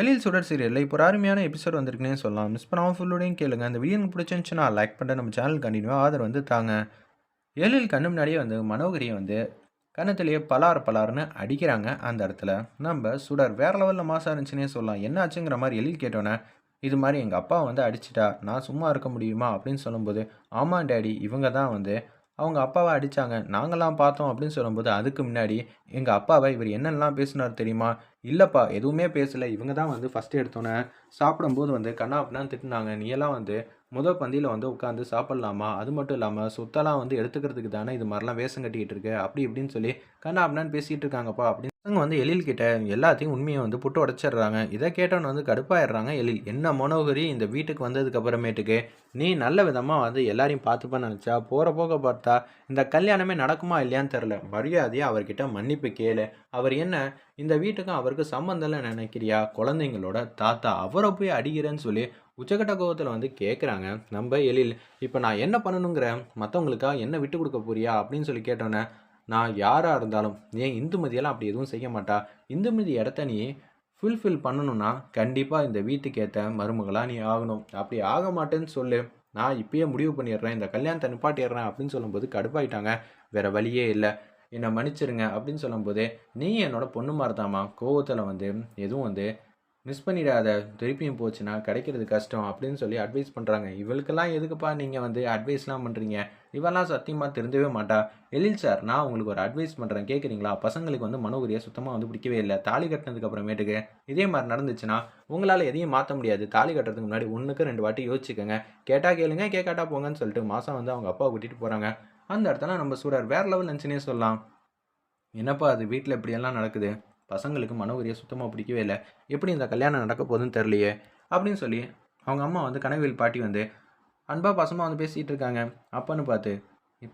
எழில் சுடர் சீரியலில் இப்போ ஒரு அருமையான எபிசோட் வந்திருக்குன்னே சொல்லலாம். மிஸ் பண்ணாமல் ஃபுல்லோடையும் கேளுங்க. அந்த வீடியோ உங்களுக்கு பிடிச்சிருந்துச்சுன்னா லைக் பண்ணிட்டு நம்ம சேனல் கண்டினியூ ஆதரவு வந்து தாங்க. எழில் கண்ணு முன்னாடியே வந்து மனோகரியை வந்து கன்னத்திலேயே பலார் பலார்னு அடிக்கிறாங்க அந்த இடத்துல. நம்ம சுடர் வேறு லெவலில் மாசாக இருந்துச்சுன்னே சொல்லலாம். என்ன ஆச்சுங்கிற மாதிரி எழில் கேட்டோன்னே இது மாதிரி எங்கள் அப்பா வந்து அடிச்சிட்டா நான் சும்மா இருக்க முடியுமா அப்படின்னு சொல்லும்போது ஆமாம் டேடி இவங்க தான் வந்து அவங்க அப்பாவை அடித்தாங்க நாங்களாம் பார்த்தோம் அப்படின்னு சொல்லும்போது அதுக்கு முன்னாடி எங்கள் அப்பாவை இவர் என்னென்னலாம் பேசினார் தெரியுமா? இல்லைப்பா எதுவுமே பேசலை. இவங்க தான் வந்து ஃபஸ்ட்டு எடுத்தோன்னே சாப்பிடும்போது வந்து கண்ணா அப்படின்னு திட்டினாங்க. நீ எல்லாம் வந்து முதல் பந்தியில் வந்து உட்காந்து சாப்பிட்லாமா? அது மட்டும் இல்லாமல் சுத்தலாம் வந்து எடுத்துக்கிறதுக்கு தானே இது மாதிரிலாம் வேஷம் கட்டிக்கிட்டு இருக்கு? அப்படி இப்படின்னு சொல்லி கண்ணா அப்படின்னு பேசிகிட்டு இருக்காங்கப்பா அப்படின்னு அவங்க வந்து எழில் கிட்ட எல்லாத்தையும் உண்மையை வந்து புட்டு உடச்சிடுறாங்க. இதை கேட்டவன் வந்து கடுப்பாயிடுறாங்க எழில். என்ன மனோகரி இந்த வீட்டுக்கு வந்ததுக்கு அப்புறமேட்டுக்கு நீ நல்ல விதமாக வந்து எல்லாரையும் பார்த்துப்பேன்னு நினச்சா போகிற போக பார்த்தா இந்த கல்யாணமே நடக்குமா இல்லையான்னு தெரில மரியாதையாக அவர்கிட்ட மன்னிப்பு கேளு. அவர் என்ன இந்த வீட்டுக்கும் அவருக்கு சம்மந்தம்லாம் நினைக்கிறியா? குழந்தைங்களோட தாத்தா அவரை போய் அடிக்கிறேன்னு சொல்லி உச்சக்கட்ட கோபத்தில் வந்து கேட்குறாங்க நம்ம எழில் இப்போ நான் என்ன பண்ணணுங்கிற? மற்றவங்களுக்கா என்ன விட்டு கொடுக்க போறியா? அப்படின்னு சொல்லி கேட்டோன்னே நான் யாராக இருந்தாலும் ஏன் இந்துமதியெல்லாம் அப்படி எதுவும் செய்ய மாட்டா? இந்துமதி இடத்த நீ ஃபுல்ஃபில் பண்ணணும்னா கண்டிப்பாக இந்த வீட்டுக்கு ஏற்ற மருமகளாக நீ ஆகணும். அப்படி ஆக மாட்டேன்னு சொல்லு. நான் இப்பயே முடிவு பண்ணிடுறேன். இந்த கல்யாணத்தை நிப்பாட்டிடுறேன் அப்படின்னு சொல்லும்போது கடுப்பாயிட்டாங்க. வேற வழியே இல்லை. என்னை மன்னிச்சிருங்க அப்படின்னு சொல்லும்போது நீ என்னோட பொண்ணு மாதிரிதாம்மா கோவத்தில் வந்து எதுவும் வந்து மிஸ் பண்ணிடாத திருப்பியும் போச்சுன்னா கிடைக்கிறது கஷ்டம் அப்படின்னு சொல்லி அட்வைஸ் பண்ணுறாங்க இவளுக்கெல்லாம் எதுக்குப்பா நீங்கள் வந்து அட்வைஸ்லாம் பண்ணுறீங்க இவெல்லாம் சத்தியமாக திருந்தவே மாட்டா. எழில் சார் நான் உங்களுக்கு ஒரு அட்வைஸ் பண்ணுறேன் கேட்குறீங்களா பசங்களுக்கு வந்து மனோகரியை சுத்தமாக வந்து பிடிக்கவே இல்லை. தாலி கட்டினதுக்கு அப்புறமேட்டுக்கு இதே மாதிரி நடந்துச்சுன்னா உங்களால் எதையும் மாற்ற முடியாது. தாலி கட்டுறதுக்கு முன்னாடி ஒன்றுக்கு ரெண்டு வாட்டி யோசிச்சுக்கோங்க. கேட்டால் கேளுங்க கேட்காட்டா போங்கன்னு சொல்லிட்டு மாதம் வந்து அவங்க அப்பாவை கூட்டிகிட்டு போகிறாங்க அந்த இடத்துல நம்ம சூடார் வேறு லெவல் நினச்சினே சொல்லலாம். என்னப்பா அது? வீட்டில் இப்படியெல்லாம் நடக்குது. பசங்களுக்கு மனோகரியை சுத்தமாக பிடிக்கவே இல்லை. எப்படி இந்த கல்யாணம் நடக்க போகுதுன்னு தெரியலையே அப்படின்னு சொல்லி அவங்க அம்மா வந்து கனவில் பாட்டி வந்து அன்பா பசமாக வந்து பேசிகிட்டு இருக்காங்க. அப்பன்னு பார்த்து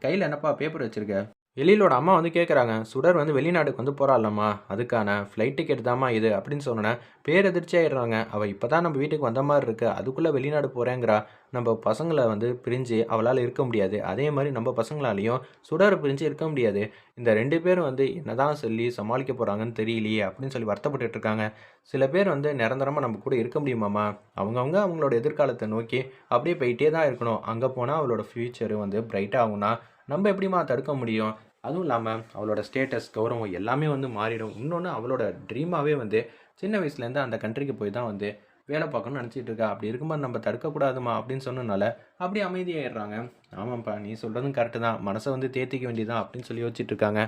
கையில் என்னப்பா பேப்பர் வச்சுருக்க? எழிலோட அம்மா வந்து கேட்குறாங்க சுடர் வந்து வெளிநாடுக்கு வந்து போகிறாள்லம்மா அதுக்கான ஃப்ளைட் டிக்கெட் தாம்மா இது அப்படின்னு சொன்னோன்னே பேரதிர்ச்சி ஆயிடுறாங்க. அவள் இப்போ தான் நம்ம வீட்டுக்கு வந்த மாதிரி இருக்கு அதுக்குள்ளே வெளிநாடு போகிறேங்கிறா நம்ம பசங்களை வந்து பிரிஞ்சு அவளால் இருக்க முடியாது. அதே மாதிரி நம்ம பசங்களாலையும் சுடரை பிரிஞ்சு இருக்க முடியாது. இந்த ரெண்டு பேரும் வந்து என்ன தான் சொல்லி சமாளிக்க போகிறாங்கன்னு தெரியலையே அப்படின்னு சொல்லி வருத்தப்பட்டு இருக்காங்க. சில பேர் வந்து நிரந்தரமாக நம்ம கூட இருக்க முடியுமாம்மா? அவங்கவுங்க அவங்களோட எதிர்காலத்தை நோக்கி அப்படியே போயிட்டே தான் இருக்கணும். அங்கே போனால் அவளோட ஃப்யூச்சரு வந்து பிரைட்டாக ஆகும்னா நம்ம எப்படிமா தடுக்க முடியும்? அதுவும் இல்லாமல் அவளோட ஸ்டேட்டஸ் கௌரவம் எல்லாமே வந்து மாறிடும். இன்னொன்று அவளோட ட்ரீமாகவே வந்து சின்ன வயசுலேருந்து அந்த கண்ட்ரிக்கு போய் தான் வந்து வேலை பார்க்கணும்னு நினச்சிட்டு இருக்கா. அப்படி இருக்கும்போது நம்ம தடுக்கக்கூடாதுமா அப்படின்னு சொன்னனால அப்படி அமைதியாயிடுறாங்க. ஆமாம்ப்பா நீ சொல்கிறதும் கரெக்டு தான். மனசை வந்து தேத்திக்க வேண்டியதான் அப்படின்னு சொல்லி யோசிச்சுட்டு இருக்காங்க.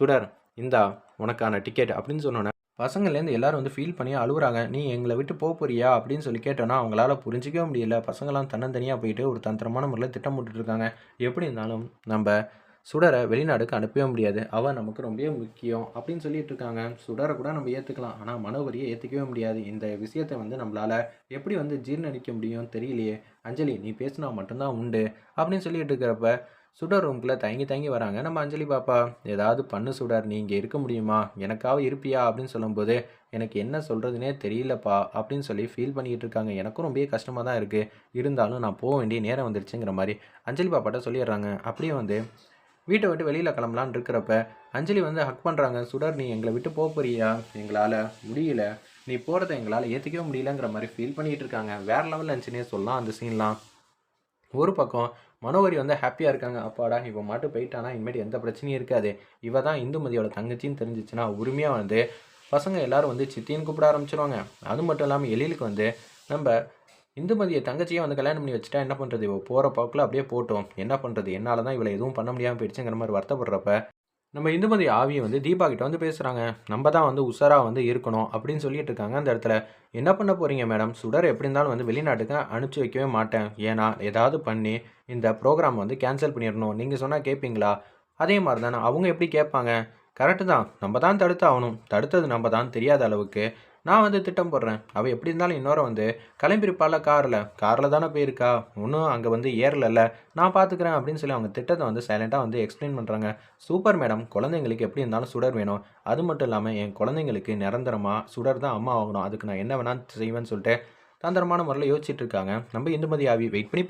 சுடர் இந்தா உனக்கான டிக்கெட் அப்படின்னு சொன்னோன்னே பசங்கள்லேருந்து எல்லோரும் வந்து ஃபீல் பண்ணி அழுகுறாங்க நீ எங்களை விட்டு போக போறியா? அப்படின்னு சொல்லி கேட்டோன்னா அவங்களால புரிஞ்சிக்கவே முடியல. பசங்களாம் தன்னந்தனியாக போயிட்டு ஒரு தந்திரமான முறையில் திட்டம் இருக்காங்க. எப்படி இருந்தாலும் நம்ம சுடரை வெளிநாடுக்கு அனுப்பவே முடியாது. அவன் நமக்கு ரொம்ப முக்கியம் அப்படின்னு சொல்லிட்டு இருக்காங்க. சுடரை கூட நம்ம ஏற்றுக்கலாம் ஆனால் மனோவரியை ஏற்றுக்கவே முடியாது. இந்த விஷயத்தை வந்து நம்மளால் எப்படி வந்து ஜீர்ணிக்க முடியும் தெரியலையே. அஞ்சலி நீ பேசினா மட்டும்தான் உண்டு அப்படின்னு சொல்லிட்டு இருக்கிறப்ப சுடர் ரூம்குள்ளே தயங்கி தயங்கி வராங்க. நம்ம அஞ்சலி பாப்பா ஏதாவது பண்ணு சுடர் நீ இங்கே இருக்க முடியுமா? எனக்காக இருப்பியா? அப்படின்னு சொல்லும்போது எனக்கு என்ன சொல்கிறதுனே தெரியலப்பா அப்படின்னு சொல்லி ஃபீல் பண்ணிக்கிட்டு இருக்காங்க. எனக்கும் ரொம்ப கஷ்டமாக தான் இருக்குது இருந்தாலும் நான் போக வேண்டிய நேரம் வந்துருச்சுங்கிற மாதிரி அஞ்சலி பாப்பாட்ட சொல்லிடுறாங்க. அப்படியே வந்து வீட்டை விட்டு வெளியில் கிளம்பலான் இருக்கிறப்ப அஞ்சலி வந்து ஹக் பண்ணுறாங்க சுடர் நீ எங்களை விட்டு போக போறியா? எங்களால் முடியல. நீ போகிறத எங்களால் ஏற்றுக்கவே முடியலங்கிற மாதிரி ஃபீல் பண்ணிகிட்டு இருக்காங்க. வேறு லெவலில் இருந்துச்சுன்னே சொல்லலாம் அந்த சீன்லாம் ஒரு பக்கம் மனோகரி வந்து ஹாப்பியாக இருக்காங்க. அப்பாடா இவன் மாட்டு போயிட்டானா? இனிமேட்டு எந்த பிரச்சனையும் இருக்காது. இவ தான் இந்துமதியோட தங்கச்சின்னு தெரிஞ்சிச்சுன்னா உரிமையாக வந்து பசங்க எல்லாரும் வந்து சித்தின்னு கூப்பிட ஆரம்பிச்சிருவாங்க. அது மட்டும் இல்லாமல் எழிலுக்கு வந்து நம்ம இந்துமதியை தங்கச்சியை வந்து கல்யாணம் பண்ணி வச்சுட்டா என்ன பண்ணுறது இவள் போகிற போக்கில் அப்படியே போட்டோம். என்ன பண்ணுறது என்னால் தான் இவளை எதுவும் பண்ண முடியாமல் போயிடுச்சுங்கிற மாதிரி வருத்தப்படுறப்ப நம்ம இந்துமதி ஆவியை வந்து தீபா கிட்ட வந்து பேசுகிறாங்க நம்ம தான் வந்து உஷாராக வந்து இருக்கணும் அப்படின்னு சொல்லிட்டு இருக்காங்க அந்த இடத்துல. என்ன பண்ண போகிறீங்க மேடம்? சுடர் எப்படி இருந்தாலும் வந்து வெளிநாட்டுக்கு அனுப்பிச்சி வைக்கவே மாட்டேன். ஏன்னா ஏதாவது பண்ணி இந்த ப்ரோக்ராம் வந்து கேன்சல் பண்ணிடணும். நீங்கள் சொன்னால் கேட்பீங்களா அதே மாதிரி தானே அவங்க எப்படி கேட்பாங்க? கரெக்டு தான். நம்ம தான் தடுத்து ஆகணும் தடுத்தது நம்ம தான் தெரியாத அளவுக்கு. நான் வந்து திட்டம் போடுறேன். அவள் எப்படி இருந்தாலும் இன்னொரு வந்து கிளம்பியிருப்பாள் காரில். காரில் தானே போயிருக்கா? ஒன்றும் அங்கே வந்து ஏறலல்ல. நான் பார்த்துக்கிறேன் அப்படின்னு சொல்லி அவங்க திட்டத்தை வந்து சைலண்ட்டாக வந்து எக்ஸ்பிளைன் பண்ணுறாங்க சூப்பர் மேடம் குழந்தைங்களுக்கு எப்படி இருந்தாலும் சுடர் வேணும். அது மட்டும் இல்லாமல் என் குழந்தைங்களுக்கு நிரந்தரமாக சுடர் தான் அம்மா ஆகணும். அதுக்கு நான் என்ன வேணால் செய்வேன்னு சொல்லிட்டு தந்திரமான முறையில் யோசிச்சுட்டு இருக்காங்க. நம்ம இந்துமதி ஆவி வெயிட் பண்ணி